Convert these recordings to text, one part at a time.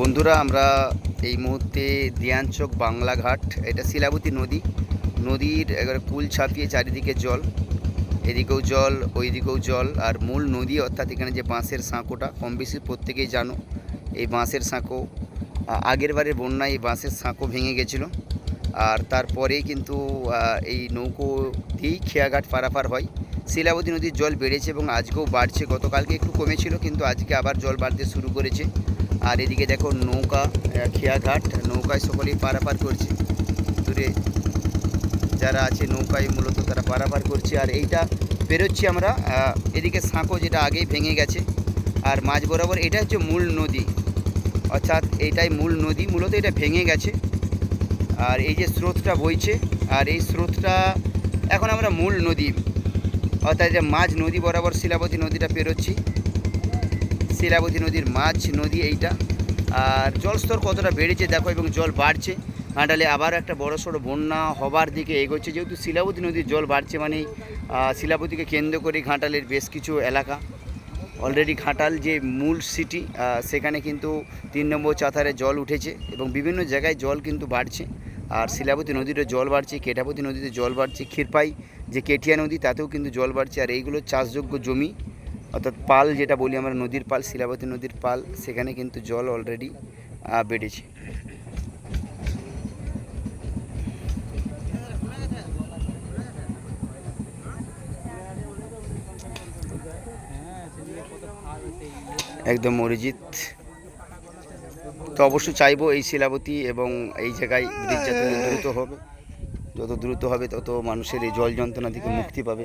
বন্ধুরা, আমরা এই মুহূর্তে দিয়ানচক বাংলাঘাট এটা শিলাবতী নদী। নদীর একেবারে কুল ছাপিয়ে চারিদিকে জল, এদিকেও জল, ওইদিকেও জল, আর মূল নদী অর্থাৎ এখানে যে বাঁশের সাঁকোটা, কম বেশি প্রত্যেকেই জানো, এই বাঁশের সাঁকো আগের বারের বন্যায় এই বাঁশের সাঁকো ভেঙে গেছিল। আর তারপরেই কিন্তু এই নৌকো দিয়েই খেয়াঘাট পারাপার হয়। শিলাবতী নদীর জল বেড়েছে এবং আজকেও বাড়ছে, গতকালকে একটু কমেছিল, কিন্তু আজকে আবার জল বাড়তে শুরু করেছে। আর এদিকে দেখো নৌকা খেয়াঘাট, নৌকায় সকলেই পারাপার করছে। দূরে যারা আছে নৌকায় মূলত তারা পারাপার করছে। আর এইটা বেরোচ্ছি আমরা এদিকে সাঁকো যেটা আগেই ভেঙে গেছে। আর মাঝ বরাবর এটা হচ্ছে মূল নদী। অর্থাৎ এইটাই মূল নদী, মূলত এটা ভেঙে গেছে। আর এই যে স্রোতটা বইছে, আর এই স্রোতটা এখন আমরা মূল নদী, অর্থাৎ যে মাঝ নদী বরাবর শিলাবতী নদীটা পেরোচ্ছি। শিলাবতী নদীর মাছ নদী এইটা। আর জলস্তর কতটা বেড়েছে দেখো এবং জল বাড়ছে। ঘাটালে আবার একটা বড় সড়ো বন্যা হবার দিকে এগোচ্ছে। যেহেতু শিলাবতী নদীর জল বাড়ছে মানে শিলাবতীকে কেন্দ্র করে ঘাটালের বেশ কিছু এলাকা। অলরেডি ঘাটাল যে মূল সিটি সেখানে কিন্তু তিন নম্বর চাতারে জল উঠেছে এবং বিভিন্ন জায়গায় জল কিন্তু বাড়ছে। আর শিলাবতী নদীরও জল বাড়ছে কেটাপতি নদীতে জল বাড়ছে, ক্ষীরপাই যে কেটিয়া নদী, তাতেও কিন্তু জল বাড়ছে। আর এইগুলো চাষযোগ্য জমি। অর্থাৎ পাল যেটা বলি আমরা, নদীর পাল, শিলাবতী নদীর পাল, সেখানে কিন্তু জল অলরেডি বেড়েছে। একদম অরিজিৎ। তো অবশ্যই চাইব এই শিলাবতী এবং এই জায়গায় ব্রিজ দ্রুত হবে। যত দ্রুত হবে তত মানুষের এই জল যন্ত্রণা থেকে মুক্তি পাবে।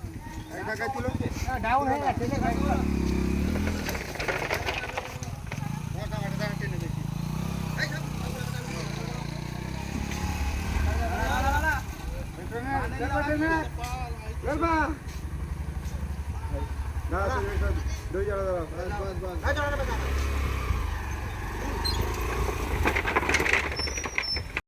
দুই জনে দাঁড়াও বাস বাস বাস